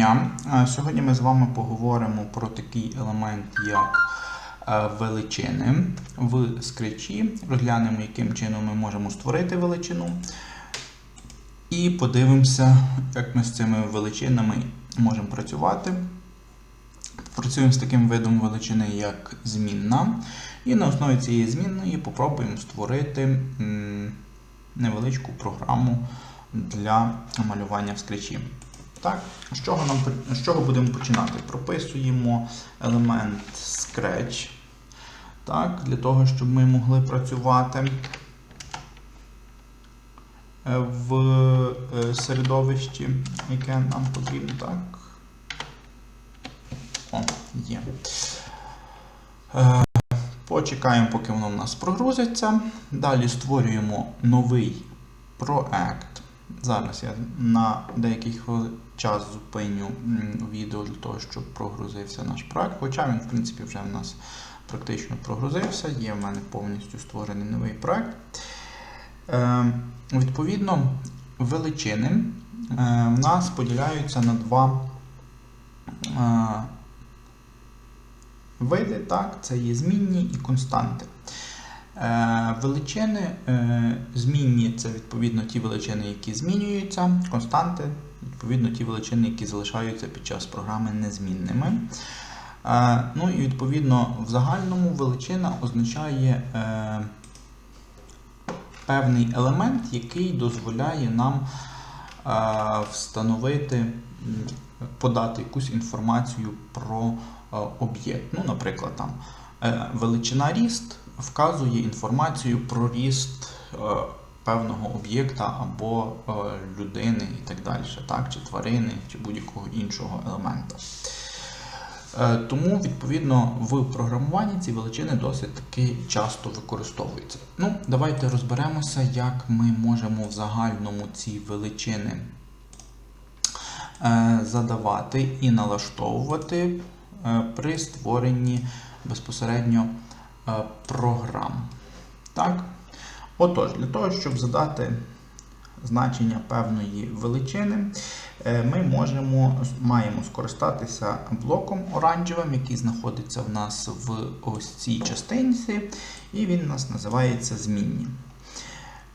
дня. Сьогодні ми з вами поговоримо про такий елемент, як е, величини в скретчі. Розглянемо, яким чином ми можемо створити величину. І подивимося, як ми з цими величинами можемо працювати. Працюємо з таким видом величини, як змінна. І на основі цієї змінної попробуємо створити невеличку програму для малювання в скретчі. Так, з чого, нам, з чого будемо починати? Прописуємо елемент Scratch. Так, для того, щоб ми могли працювати е, в е, середовищі, яке нам потрібно. Так. О, є. Е, Почекаємо, поки воно в нас прогрузиться. Далі створюємо новий проект. Зараз я на деякий час зупиню відео для того, щоб прогрузився наш проект. Хоча він, в принципі, вже в нас практично прогрузився. Є в мене повністю створений новий проект. Е, відповідно, величини е, в нас поділяються на два е, види. Так, це є змінні і константи. Е, Величини е, змінні це відповідно ті величини, які змінюються, константи, відповідно ті величини, які залишаються під час програми незмінними. Е, Ну і відповідно в загальному величина означає певний елемент, який дозволяє нам встановити, подати якусь інформацію про об'єкт. Ну, наприклад, там величина ріст вказує інформацію про ріст е, певного об'єкта або е, людини і так далі, так, чи тварини, чи будь-якого іншого елемента. Е, Тому, відповідно, в програмуванні ці величини досить таки часто використовуються. Ну, давайте розберемося, як ми можемо в загальному ці величини задавати і налаштовувати при створенні безпосередньо програм. Так? Отож, для того, щоб задати значення певної величини, е, ми можемо, маємо скористатися блоком оранжевим, який знаходиться в нас в ось цій частинці, і він у нас називається змінні.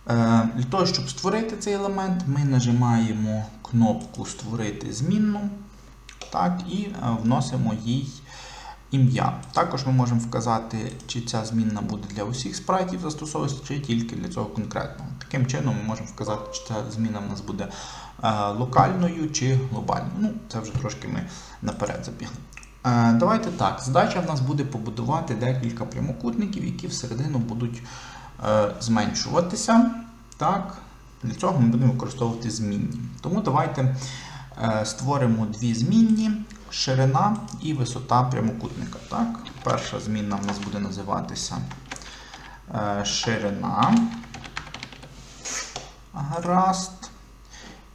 Е, Для того, щоб створити цей елемент, ми нажимаємо кнопку Створити змінну так, і е, вносимо їй ім'я. Також ми можемо вказати, чи ця змінна буде для усіх спрайтів застосовуватися, чи тільки для цього конкретного. Таким чином, ми можемо вказати, чи ця зміна в нас буде е, локальною чи глобальною. Ну, це вже трошки ми наперед забігли. Е, Давайте так. Задача в нас буде побудувати декілька прямокутників, які всередину будуть е, зменшуватися. Так, для цього ми будемо використовувати змінні. Тому давайте створимо дві змінні ширина і висота прямокутника. Так? Перша змінна в нас буде називатися е, ширина. Гаразд.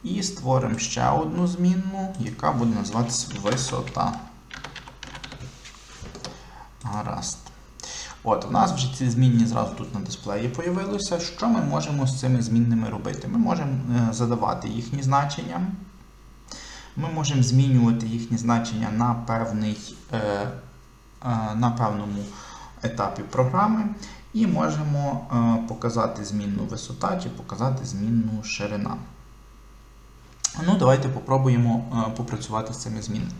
І створимо ще одну змінну, яка буде називатися висота. Гаразд. От, у нас вже ці змінні зразу тут на дисплеї появилися. Що ми можемо з цими змінними робити? Ми можемо е, задавати їхні значення. Ми можемо змінювати їхні значення на, певний, е, е, на певному етапі програми. І можемо е, показати змінну висота чи показати змінну ширина. Ну, давайте попробуємо попрацювати з цими змінними.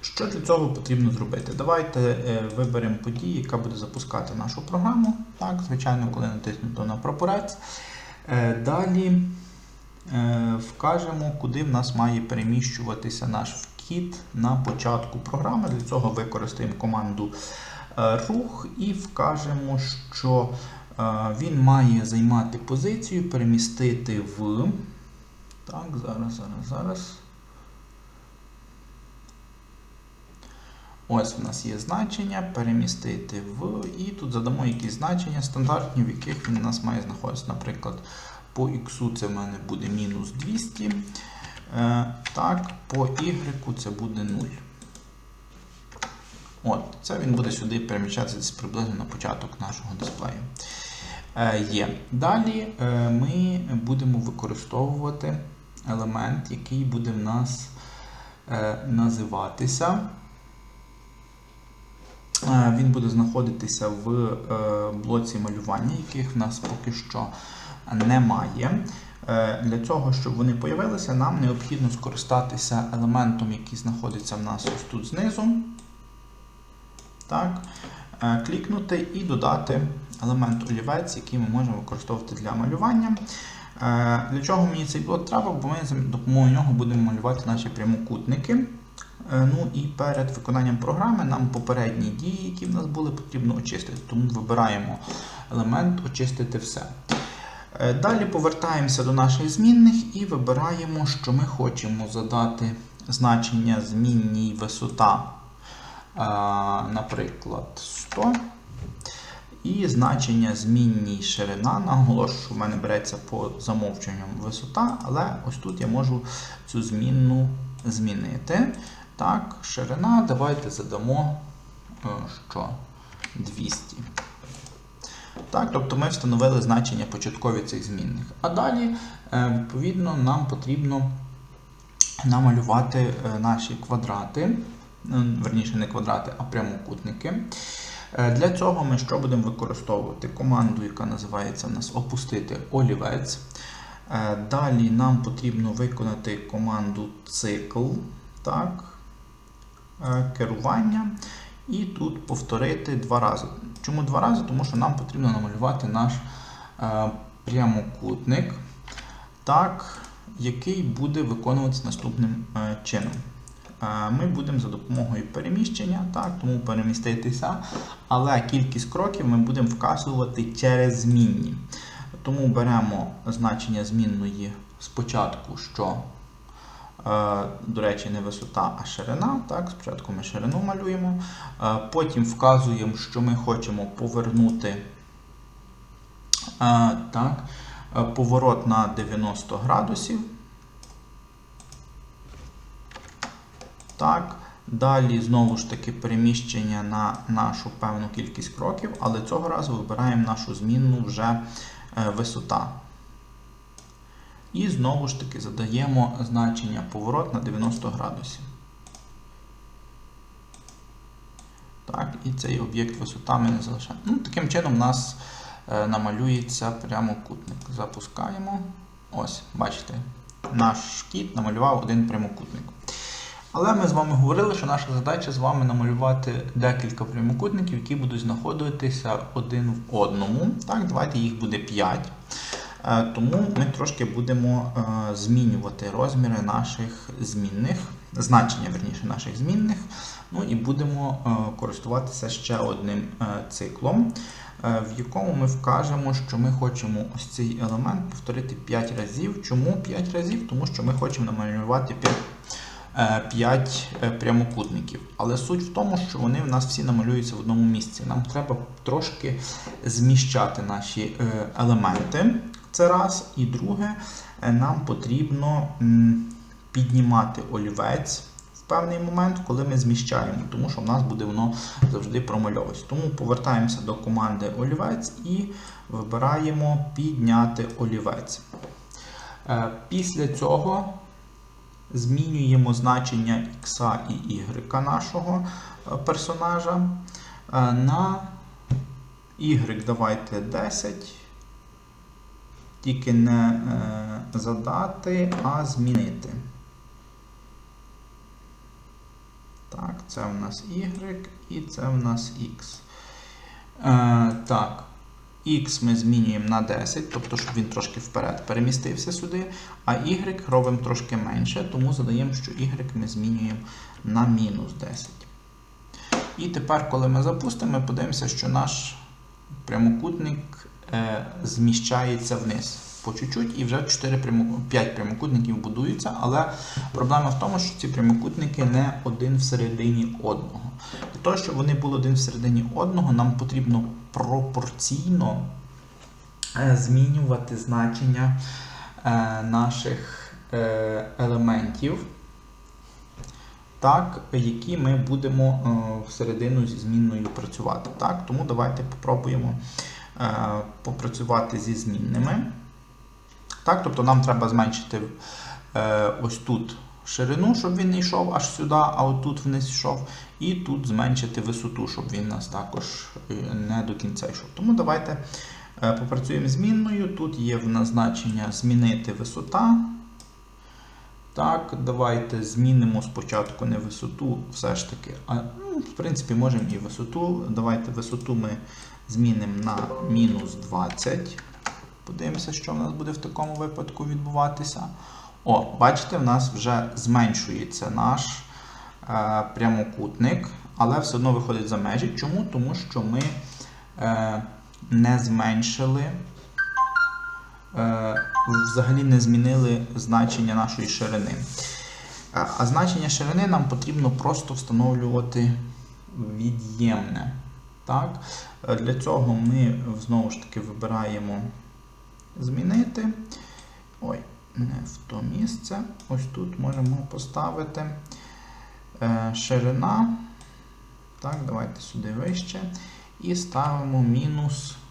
Що для цього потрібно зробити? Давайте виберемо подію, яка буде запускати нашу програму. Так, звичайно, коли натиснуто на прапорець. Далі вкажемо, куди в нас має переміщуватися наш вхід на початку програми. Для цього використаємо команду е, рух і вкажемо, що е, він має займати позицію, перемістити в. Так, зараз, зараз, зараз. Ось в нас є значення, перемістити в, і тут задамо якісь значення стандартні, в яких він у нас має знаходитися. Наприклад, по x це в мене буде мінус 200. Е, так, по y це буде 0. От, Це він буде сюди переміщатися приблизно на початок нашого дисплею. Е, є. Далі е, ми будемо використовувати елемент, який буде в нас називатися. Він буде знаходитися в блоці малювання, яких в нас поки що немає. Е, Для цього, щоб вони появилися, нам необхідно скористатися елементом, який знаходиться в нас ось тут знизу. Так. Е, Клікнути і додати елемент олівець, який ми можемо використовувати для малювання. Е, Для чого мені цей блок треба? Бо ми за допомогою нього будемо малювати наші прямокутники. Ну і перед виконанням програми нам попередні дії, які в нас були, потрібно очистити. Тому вибираємо елемент очистити все. Е, Далі повертаємося до наших змінних і вибираємо, що ми хочемо задати значення змінній висота, е, наприклад, 100. І значення змінній ширина. Наголошую, що в мене береться по замовчуванню висота, але ось тут я можу цю змінну змінити. Так, ширина, давайте задамо е, що? 200. Так, тобто ми встановили значення початкові цих змінних. А далі, е, відповідно, нам потрібно намалювати е, наші квадрати, е, верніше не квадрати, а прямокутники. Для цього ми що будемо використовувати? Команду, яка називається у нас опустити олівець. Далі нам потрібно виконати команду цикл, так, керування. І тут повторити два рази. Чому два рази? Тому що нам потрібно намалювати наш е, прямокутник, так, який буде виконуватися наступним е, чином. Е, Ми будемо за допомогою переміщення, так, тому переміститися, але кількість кроків ми будемо вказувати через змінні. Тому беремо значення змінної спочатку, що, до речі, не висота, а ширина. Так, Спочатку ми ширину малюємо, е, потім вказуємо, що ми хочемо повернути е, так, е, поворот на 90 градусів. Так. Далі знову ж таки переміщення на нашу певну кількість кроків, але цього разу вибираємо нашу змінну вже е, висота. І знову ж таки задаємо значення поворот на 90 градусів. Так, і цей об'єкт висота ми не залишаємо. Ну, Таким чином у нас е, намалюється прямокутник. Запускаємо. Ось, бачите, наш кіт намалював один прямокутник. Але ми з вами говорили, що наша задача з вами намалювати декілька прямокутників, які будуть знаходитися один в одному. Так, Давайте їх буде 5. Е, Тому ми трошки будемо е, змінювати розміри наших змінних, значення верніше наших змінних. Ну і будемо е, користуватися ще одним циклом, в якому ми вкажемо, що ми хочемо ось цей елемент повторити 5 разів. Чому 5 разів? Тому що ми хочемо намалювати 5 5 прямокутників. Але суть в тому, що вони в нас всі намалюються в одному місці. Нам треба трошки зміщати наші елементи. Це раз. І друге, е, нам потрібно піднімати олівець в певний момент, коли ми зміщаємо, тому що в нас буде воно завжди промальовуватися. Тому повертаємося до команди олівець і вибираємо підняти олівець. Е, Після цього змінюємо значення x і y нашого е, персонажа. На y давайте 10. Тільки не е, задати, а змінити. Так, це в нас y і це в нас x. Е, так. X ми змінюємо на 10, тобто, щоб він трошки вперед перемістився сюди, а y робимо трошки менше, тому задаємо, що y ми змінюємо на мінус 10. І тепер, коли ми запустимо, ми подивимося, що наш прямокутник зміщається вниз по чуть-чуть, і вже 4 прямо, 5 прямокутників будуються, але проблема в тому, що ці прямокутники не один всередині одного. Для того, щоб вони були один всередині одного, нам потрібно пропорційно е, змінювати значення е, наших е, елементів, так, які ми будемо е, всередину зі змінною працювати. Так? Тому давайте попробуємо е, попрацювати зі змінними. Так, Тобто нам треба зменшити е, ось тут ширину, щоб він не йшов аж сюди, а отут вниз йшов. І тут зменшити висоту, щоб він нас також е, не до кінця йшов. Тому давайте е, попрацюємо змінною. Тут є в назначення змінити висота. Так, давайте змінимо спочатку не висоту, все ж таки. А, ну, в принципі, можемо і висоту. Давайте висоту ми змінимо на мінус 20. Подивимося, що в нас буде в такому випадку відбуватися. О, бачите, в нас вже зменшується наш е, прямокутник, але все одно виходить за межі. Чому? Тому що ми е, не зменшили, взагалі не змінили значення нашої ширини. Е, А значення ширини нам потрібно просто встановлювати від'ємне. Так? Е, Для цього ми знову ж таки вибираємо змінити. Ой, не в то місце. Ось тут можемо поставити е, ширина. Так, давайте сюди вище. І ставимо мінус 0.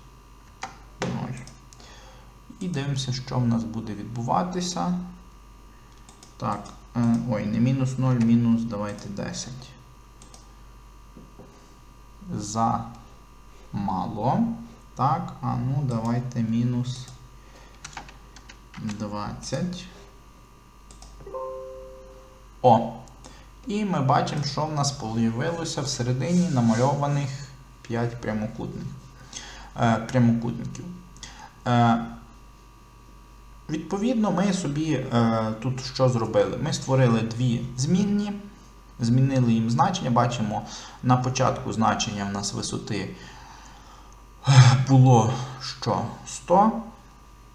І дивимося, що в нас буде відбуватися. Так, е, ой, не мінус 0, мінус, давайте 10. За мало. Так, а ну давайте мінус 20. О! І ми бачимо, що в нас появилося всередині намальованих 5 прямокутних, е, прямокутників. Е, відповідно, ми собі е, тут що зробили? Ми створили дві змінні, змінили їм значення. Бачимо, на початку значення в нас висоти було що 100,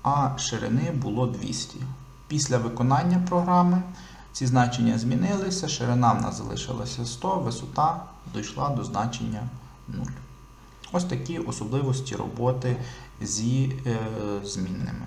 а ширини було 200. Після виконання програми ці значення змінилися, ширина в нас залишилася 100, висота дійшла до значення 0. Ось такі особливості роботи зі е, змінними.